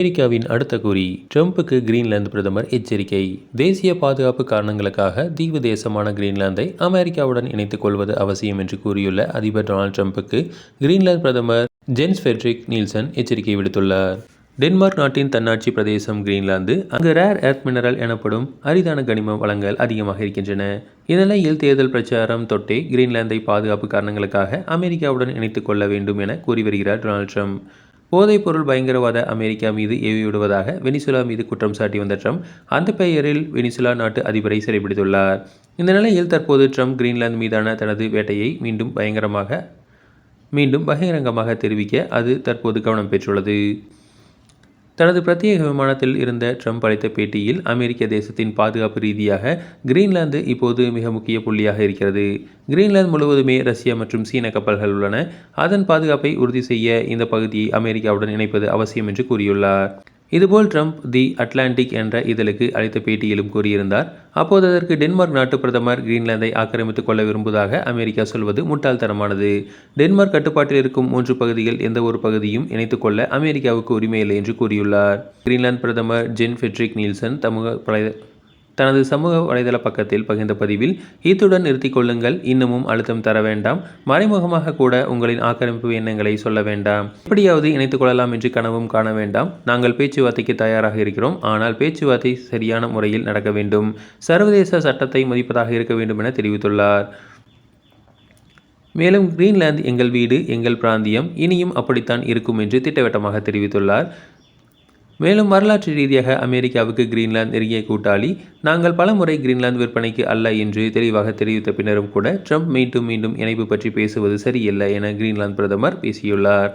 அமெரிக்காவின் அடுத்த குறி ட்ரம்புக்கு கிரீன்லாந்து பிரதமர் எச்சரிக்கை. தேசிய பாதுகாப்பு காரணங்களுக்காக தீவு தேசமான கிரீன்லாந்தை அமெரிக்காவுடன் இணைத்துக் கொள்வது அவசியம் என்று கூறியுள்ள அதிபர் டொனால்ட் ட்ரம்புக்கு கிரீன்லாந்து பிரதமர் ஜென்ஸ் ஃபெட்ரிக் நீல்சன் எச்சரிக்கை விடுத்துள்ளார். டென்மார்க் நாட்டின் தன்னாட்சி பிரதேசம் கிரீன்லாந்து அங்கு ரேர் எர்த் மினரல் எனப்படும் அரிதான கனிம வளங்கள் அதிகமாக இருக்கின்றன. இந்நிலையில் தேர்தல் பிரச்சாரம் தொட்டே கிரீன்லாந்தை பாதுகாப்பு காரணங்களுக்காக அமெரிக்காவுடன் இணைத்துக் கொள்ள வேண்டும் என கூறி வருகிறார் டொனால்ட் ட்ரம்ப். போதைப்பொருள் பயங்கரவாத அமெரிக்கா மீது ஏவிவிடுவதாக வெனிசுலா மீது குற்றம் சாட்டி வந்த ட்ரம்ப் அந்த பெயரில் வெனிசுலா நாட்டு அதிபரை சிறைபிடித்துள்ளார். இந்த நிலையில் தற்போது ட்ரம்ப் கிரீன்லாந்து மீதான தனது வேட்டையை மீண்டும் பயங்கரமாக மீண்டும் பகிரங்கமாக தெரிவிக்க அது தற்போது கவனம் பெற்றுள்ளது. தனது பிரத்யேக விமானத்தில் இருந்த ட்ரம்ப் அளித்த பேட்டியில் அமெரிக்க தேசத்தின் பாதுகாப்பு ரீதியாக கிரீன்லாந்து இப்போது மிக முக்கிய புள்ளியாக இருக்கிறது. கிரீன்லாந்து முழுவதுமே ரஷ்யா மற்றும் சீன கப்பல்கள் உள்ளன. அதன் பாதுகாப்பை உறுதி செய்ய இந்த பகுதியை அமெரிக்காவுடன் இணைப்பது அவசியம் என்று கூறியுள்ளார். இதுபோல் ட்ரம்ப் தி அட்லாண்டிக் என்ற இதழுக்கு அளித்த பேட்டியிலும் கூறியிருந்தார். அப்போது அதற்கு டென்மார்க் நாட்டு பிரதமர் கிரீன்லாந்தை ஆக்கிரமித்துக் கொள்ள விரும்புவதாக அமெரிக்கா சொல்வது முட்டாள்தனமானது. டென்மார்க் கட்டுப்பாட்டில் இருக்கும் மூன்று பகுதிகள் எந்த ஒரு பகுதியும் இணைத்துக் கொள்ள அமெரிக்காவுக்கு உரிமை இல்லை என்று கூறியுள்ளார். கிரீன்லாந்து பிரதமர் ஜென் ஃபெட்ரிக் நீல்சன் சமூக தனது சமூக வலைதள பக்கத்தில் பகிர்ந்த பதிவில் இத்துடன் நிறுத்திக் கொள்ளுங்கள் இன்னமும் அழுத்தம் தர வேண்டாம். மறைமுகமாக கூட உங்களின் ஆக்கிரமிப்பு எண்ணங்களை சொல்ல வேண்டாம். எப்படியாவது இணைத்துக் கொள்ளலாம் என்று கனவும் காண வேண்டாம். நாங்கள் பேச்சுவார்த்தைக்கு தயாராக இருக்கிறோம். ஆனால் பேச்சுவார்த்தை சரியான முறையில் நடக்க வேண்டும். சர்வதேச சட்டத்தை மதிப்பதாக இருக்க வேண்டும் என தெரிவித்துள்ளார். மேலும் கிரீன்லாந்து எங்கள் வீடு எங்கள் பிராந்தியம். இனியும் அப்படித்தான் இருக்கும் என்று திட்டவட்டமாக தெரிவித்துள்ளார். மேலும் வரலாற்று ரீதியாக அமெரிக்காவுக்கு கிரீன்லாந்து நெருங்கிய கூட்டாளி. நாங்கள் பலமுறை கிரீன்லாந்து விற்பனைக்கு அல்ல என்று தெளிவாக தெரிவித்த பின்னரும் கூட ட்ரம்ப் மீண்டும் மீண்டும் இணைப்பு பற்றி பேசுவது சரியில்லை என கிரீன்லாந்து பிரதமர் பேசியுள்ளார்.